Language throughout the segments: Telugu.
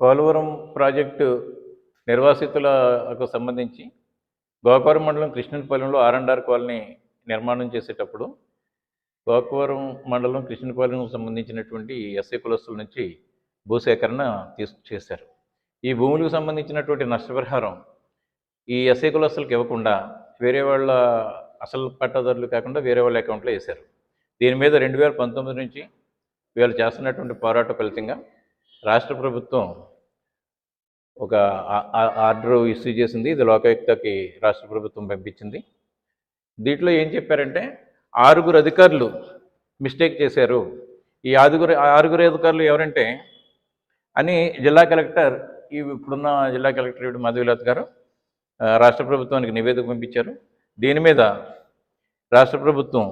పోలవరం ప్రాజెక్టు నిర్వాసితులకు సంబంధించి గోకవరం మండలం కృష్ణపాలెంలో ఆర్ అండ్ ఆర్ కాలనీ నిర్మాణం చేసేటప్పుడు గోకవరం మండలం కృష్ణపాలెంకు సంబంధించినటువంటి ఎస్ఐ కులస్తుల నుంచి భూసేకరణ తీసు చేశారు. ఈ భూములకు సంబంధించినటువంటి నష్టపరిహారం ఈ ఎస్ఐ కులస్తులకు ఇవ్వకుండా వేరే వాళ్ళ అసలు పట్టాదారులు కాకుండా వేరే వాళ్ళ అకౌంట్లో వేశారు. దీని మీద రెండు వేల పంతొమ్మిది నుంచి వీళ్ళు చేస్తున్నటువంటి పోరాట ఫలితంగా రాష్ట్ర ప్రభుత్వం ఒక ఆర్డర్ ఇష్యూ చేసింది. ఇది లోకాయుక్తకి రాష్ట్ర ప్రభుత్వం పంపించింది. దీంట్లో ఏం చెప్పారంటే ఆరుగురు అధికారులు మిస్టేక్ చేశారు. ఈ ఆరుగురు ఆరుగురు అధికారులు ఎవరంటే అని జిల్లా కలెక్టర్ ఈ ఇప్పుడున్న జిల్లా కలెక్టర్ ఇప్పుడు మాధవిలత గారు రాష్ట్ర ప్రభుత్వానికి నివేదిక పంపించారు. దీని మీద రాష్ట్ర ప్రభుత్వం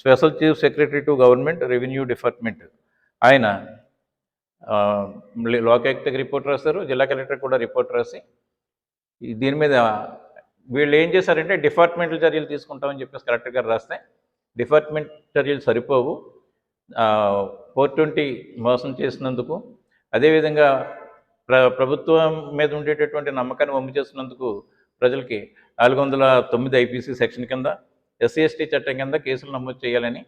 special chief secretary to government revenue department ఆయన లోకాయుక్తకి రిపోర్ట్ రాస్తారు జిల్లా కలెక్టర్ కూడా రిపోర్ట్ రాసి దీని మీద వీళ్ళు ఏం చేశారంటే డిపార్ట్మెంటల్ చర్యలు తీసుకుంటామని చెప్పేసి కలెక్టర్ గారు రాస్తే డిపార్ట్మెంట్ చర్యలు సరిపోవు. ఫోర్ ట్వంటీ మోసం చేసినందుకు అదేవిధంగా ప్ర ప్రభుత్వం మీద ఉండేటటువంటి నమ్మకాన్ని వమ్ము చేసినందుకు ప్రజలకి నాలుగు వందల తొమ్మిది ఐపీసీ సెక్షన్ కింద ఎస్సీ ఎస్టీ చట్టం కింద కేసులు నమోదు చేయాలని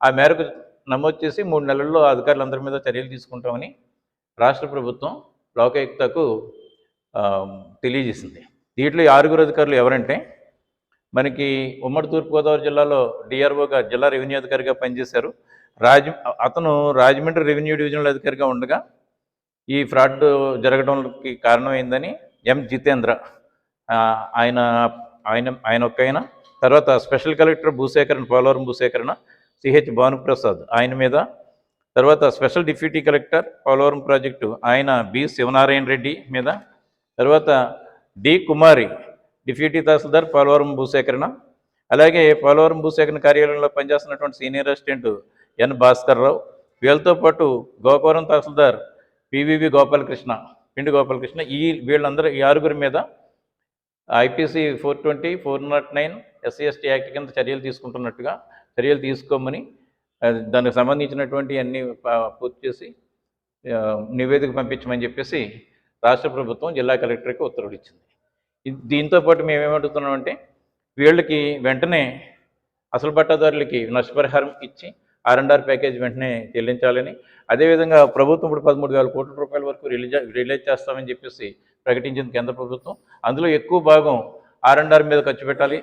ఆ మేరకు నమోదు చేసి మూడు నెలల్లో అధికారులందరి మీద చర్యలు తీసుకుంటామని రాష్ట్ర ప్రభుత్వం లోకాయుక్తకు తెలియజేసింది. దీంట్లో ఆరుగురు అధికారులు ఎవరంటే మనకి ఉమ్మడి తూర్పుగోదావరి జిల్లాలో డిఆర్ఓగా జిల్లా రెవెన్యూ అధికారిగా పనిచేశారు. రాజ అతను రాజమండ్రి రెవెన్యూ డివిజనల్ అధికారిగా ఉండగా ఈ ఫ్రాడ్ జరగడానికి కారణమైందని ఎం జితేంద్ర ఆయన ఆయన ఆయన ఒక్కైనా తర్వాత స్పెషల్ కలెక్టర్ భూసేకరణ పోలవరం భూసేకరణ సిహెచ్ భానుప్రసాద్. ఆయన మీద తర్వాత special deputy collector Polavaram project ఆయన బి శివనారాయణ రెడ్డి మీద తర్వాత డి కుమారి డిప్యూటీ తహసీల్దార్ పోలవరం భూసేకరణ. అలాగే పోలవరం భూసేకరణ కార్యాలయంలో పనిచేస్తున్నటువంటి senior assistant N Bhaskar Rao వీళ్ళతో పాటు గోకవరం తహసీల్దార్ పివివి గోపాలకృష్ణ పిండి గోపాలకృష్ణ. ఈ వీళ్ళందరూ ఈ ఆరుగురి మీద IPC four twenty four naught nine SC ST act కింద చర్యలు తీసుకుంటున్నట్టుగా చర్యలు తీసుకోమని దానికి సంబంధించినటువంటి అన్ని ప- పూర్తి చేసి నివేదిక పంపించమని చెప్పేసి రాష్ట్ర ప్రభుత్వం జిల్లా కలెక్టర్కి ఉత్తర్వులు ఇచ్చింది. దీంతో పాటు మేము ఏమడుగుతున్నామంటే వీళ్ళకి వెంటనే అసలు పట్టాదారులకి నష్టపరిహారం ఇచ్చి ఆర్ఎండ్ఆర్ ప్యాకేజ్ వెంటనే చెల్లించాలని అదేవిధంగా ప్రభుత్వం ఇప్పుడు పదమూడు వేల కోట్ల రూపాయల వరకు రిలీజ్ రిలీజ్ చేస్తామని చెప్పేసి ప్రకటించింది కేంద్ర ప్రభుత్వం. అందులో ఎక్కువ భాగం ఆర్ఎండ్ఆర్ మీద ఖర్చు పెట్టాలి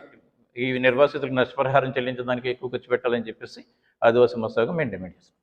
ఈ నిర్వాసితులకు నష్టపరిహారం చెల్లించడానికి ఎక్కువ ఖర్చు పెట్టాలని చెప్పేసి ఆదివాసీ మసాగా మేము డిమాండ్ చేస్తాం